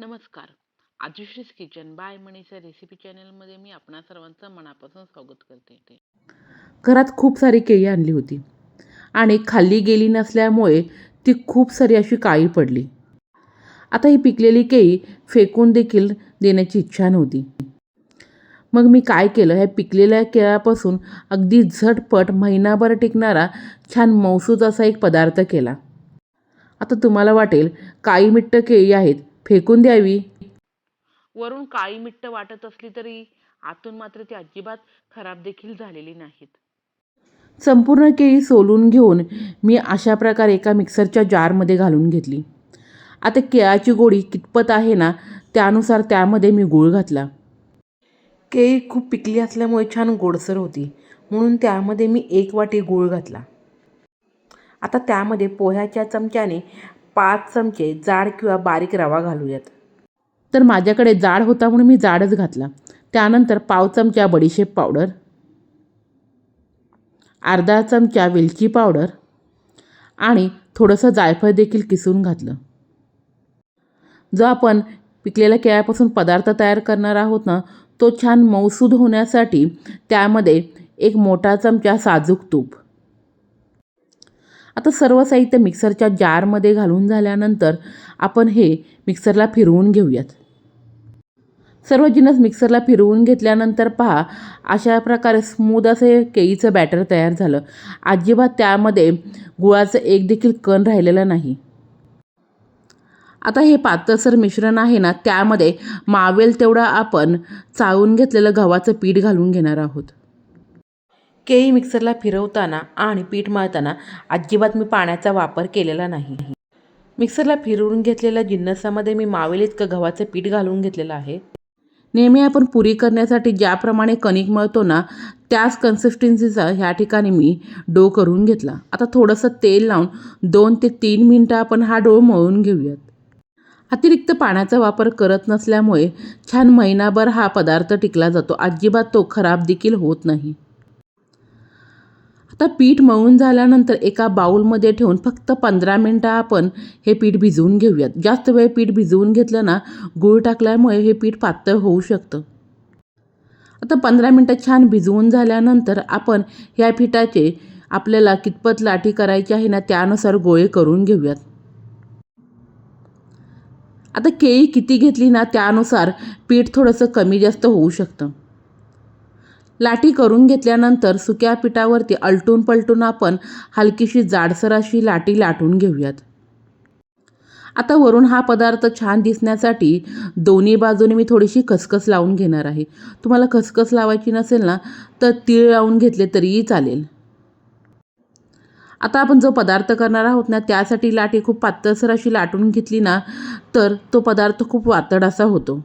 नमस्कार. आजुश्रीज kitchen by Manisha recipe चॅनलमध्ये मी आपणा सर्वांचं मनापासून स्वागत करते घरात खूप सारी केळी आणली होती. आणि खाल्ली गेली नसल्यामुळे ती खूप सारी अशी काळी पडली. आता ही पिकलेली केळी फेकून देखील देण्याची इच्छा नव्हती. मग मी काय केलं? ह्या पिकलेल्या केळापासून अगदी झटपट महिनाभर टिकणारा छान मौसूद असा एक पदार्थ केला. आता तुम्हाला वाटेल काळी मिट्ट केळी आहेत फेकून द्यावी. वरून काळी मिट्ट वाटत असली तरी आतून मात्र ती अजिबात खराब देखील झालेली नाहीत. संपूर्ण केळी सोलून घेऊन मी अशा प्रकारे एका मिक्सरच्या जारमध्ये घालून घेतली. आता केळाची गोडी कितपत आहे ना त्यानुसार त्यामध्ये मी गूळ घातला. केळी खूप पिकली असल्यामुळे छान गोडसर होती म्हणून त्यामध्ये मी एक वाटी गूळ घातला. आता त्यामध्ये पोह्याच्या चमच्याने पाच चमचे जाड किंवा बारीक रवा घालूयात. तर माझ्याकडे जाड होता म्हणून मी जाडच घातला. त्यानंतर पाव चमचा बडीशेप पावडर अर्धा चमचा वेलची पावडर आणि थोडंसं जायफळ देखील किसून घातलं. जो आपण पिकलेल्या केळ्यापासून पदार्थ तयार करणार आहोत ना तो छान मऊसूद होण्यासाठी त्यामध्ये एक मोठा चमचा साजूक तूप आता सर्व साहित्य मिक्सरच्या जारमध्ये घालून झाल्यानंतर आपण हे मिक्सरला फिरवून घेऊयात. सर्व जिनस मिक्सरला फिरवून घेतल्यानंतर पहा अशा प्रकारे स्मूद असे केळीचं बॅटर तयार झालं. अजिबात त्यामध्ये गुळाचं एक देखील कण राहिलेला नाही. आता हे पातळसर मिश्रण आहे ना त्यामध्ये मावेल तेवढं आपण चाळून घेतलेलं गव्हाचं पीठ घालून घेणार आहोत. केळी मिक्सरला फिरवताना आणि पीठ मळताना अजिबात मी पाण्याचा वापर केलेला नाही. मिक्सरला फिरवून घेतलेल्या जिन्नसामध्ये मी मावेल इतकं गव्हाचं पीठ घालून घेतलेलं आहे. नेहमी आपण पुरी करण्यासाठी ज्याप्रमाणे कणिक मळतो ना त्याच कन्सिस्टन्सीचा ह्या ठिकाणी मी डो करून घेतला. आता थोडंसं तेल लावून दोन ते तीन मिनटं आपण हा डो मळून घेऊयात. अतिरिक्त पाण्याचा वापर करत नसल्यामुळे छान महिनाभर हा पदार्थ टिकला जातो. अजिबात तो खराब देखील होत नाही. आता पीठ मळून झाल्यानंतर एका बाऊलमध्ये ठेवून फक्त पंधरा मिनटं आपण हे पीठ भिजवून घेऊयात. जास्त वेळ पीठ भिजवून घेतलं ना गूळ टाकल्यामुळे हे पीठ पातळ होऊ शकतं. आता पंधरा मिनटं छान भिजवून झाल्यानंतर आपण ह्या पिठाचे आपल्याला कितपत लाठी करायची आहे ना त्यानुसार गोळे करून घेऊयात. आता केळी किती घेतली ना त्यानुसार पीठ थोडंसं कमी जास्त होऊ शकतं. लाटी करून घेतल्यानंतर सुक्या पिठावरती अलटून पलटून आपण हलकीशी जाडसर अशी लाटी लाटून घेऊयात. आता वरून हा पदार्थ छान दिसण्यासाठी दोन्ही बाजूने मी थोडीशी खसखस लावून घेणार आहे. तुम्हाला खसखस लावायची नसेल ना तर तीळ लावून घेतले तरीही चालेल. आता आपण जो पदार्थ करणार आहोत ना त्यासाठी लाटी खूप पातळसर अशी लाटून घेतली ना तर तो पदार्थ खूप वातड असा होतो.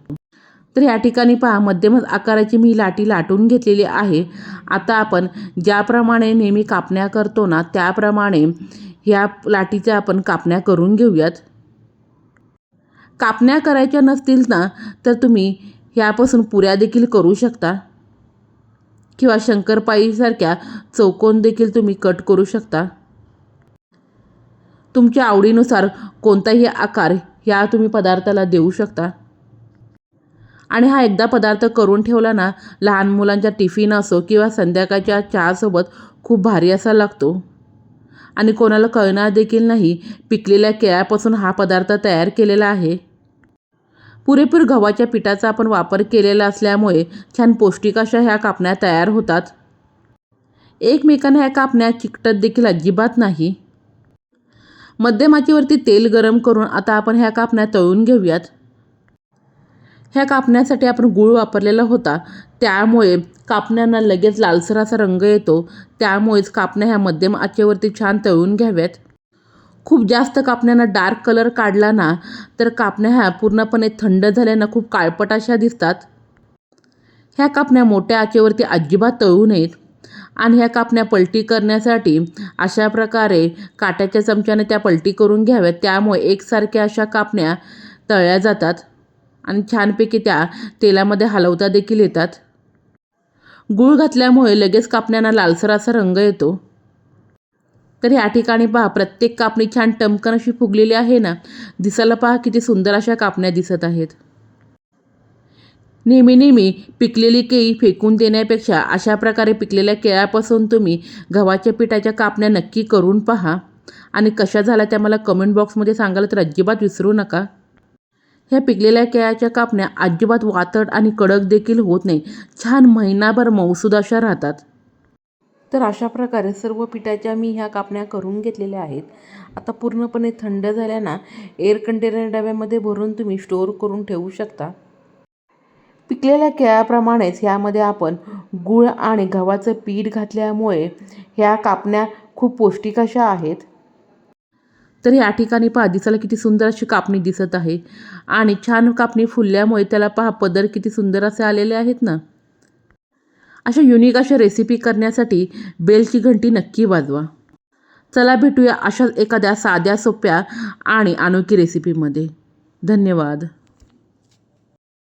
तर या ठिकाणी पहा मध्यम आकाराची मी लाटी लाटून घेतलेली आहे. आता आपण ज्याप्रमाणे नेहमी कापण्या करतो ना त्याप्रमाणे ह्या लाटीच्या आपण कापण्या करून घेऊयात. कापण्या करायच्या नसतील ना तर तुम्ही ह्यापासून पुऱ्या देखील करू शकता. किंवा शंकरपाळीसारख्या चौकोन देखील तुम्ही कट करू शकता. तुमच्या आवडीनुसार कोणताही आकार ह्या तुम्ही पदार्थाला देऊ शकता. आणि हा एकदा पदार्थ करून ठेवला ना लहान मुलांच्या टिफिन असो किंवा संध्याकाळच्या चहासोबत खूप भारी असा लागतो. आणि कोणाला कळणार देखील नाही पिकलेल्या केळ्यापासून हा पदार्थ तयार केलेला आहे. पुरेपूर गव्हाच्या पिठाचा आपण वापर केलेला असल्यामुळे छान पौष्टिक अशा ह्या कापण्या तयार होतात. एकमेकांना ह्या कापण्या चिकटत देखील अजिबात नाही. मध्यमाचीवरती तेल गरम करून आता आपण ह्या कापण्या तळून घेऊयात. ह्या कापण्यासाठी आपण गूळ वापरलेला होता. त्यामुळे कापण्यांना लगेच लालसर असा रंग येतो. त्यामुळेच कापण्या ह्या मध्यम आचेवरती छान तळून घ्याव्यात. खूप जास्त कापण्यांना डार्क कलर काढला ना तर कापण्या ह्या पूर्णपणे थंड झाल्यानं खूप काळपट अशा दिसतात. ह्या कापण्या मोठ्या आचेवरती अजिबात तळू नयेत. आणि ह्या कापण्या पलटी करण्यासाठी अशा प्रकारे काट्याच्या चमच्याने त्या पलटी करून घ्याव्यात. त्यामुळे एकसारख्या अशा कापण्या तळल्या जातात. आणि छानपैकी त्या तेलामध्ये हलवता देखील येतात. गूळ घातल्यामुळे लगेच कापण्यांना लालसर असा रंग येतो. तर या ठिकाणी पहा प्रत्येक कापणी छान टमकन अशी फुगलेली आहे ना? दिसायला पहा किती सुंदर अशा कापण्या दिसत आहेत. नेहमी नेहमी पिकलेली केळी फेकून देण्यापेक्षा अशा प्रकारे पिकलेल्या केळ्यापासून तुम्ही गव्हाच्या पिठाच्या कापण्या नक्की करून पहा. आणि कशा झाल्या त्या मला कमेंट बॉक्समध्ये सांगाल तर अजिबात विसरू नका. ह्या पिकलेल्या केळ्याच्या कापण्या अजिबात वातड आणि कडक देखील होत नाही. छान महिनाभर मऊसूद अशा राहतात. तर अशा प्रकारे सर्व पिठाच्या मी ह्या कापण्या करून घेतलेल्या आहेत. आता पूर्णपणे थंड झाल्या ना एअर कंटेनर डब्यामध्ये भरून तुम्ही स्टोअर करून ठेवू शकता. पिकलेल्या केळ्याप्रमाणेच ह्यामध्ये आपण गूळ आणि गव्हाचं पीठ घातल्यामुळे ह्या कापण्या खूप पौष्टिक अशा आहेत. तर या ठिकाणी पहा दिसायला किती सुंदर अशी कापणी दिसत आहे. आणि छान कापणी फुलल्यामुळे त्याला पहा पदर किती सुंदर असे आलेले आहेत ना. अशा युनिक अशा रेसिपी करण्यासाठी बेलची घंटी नक्की वाजवा. चला भेटूया अशाच एखाद्या साध्या सोप्या आणि अनोखी रेसिपीमध्ये धन्यवाद.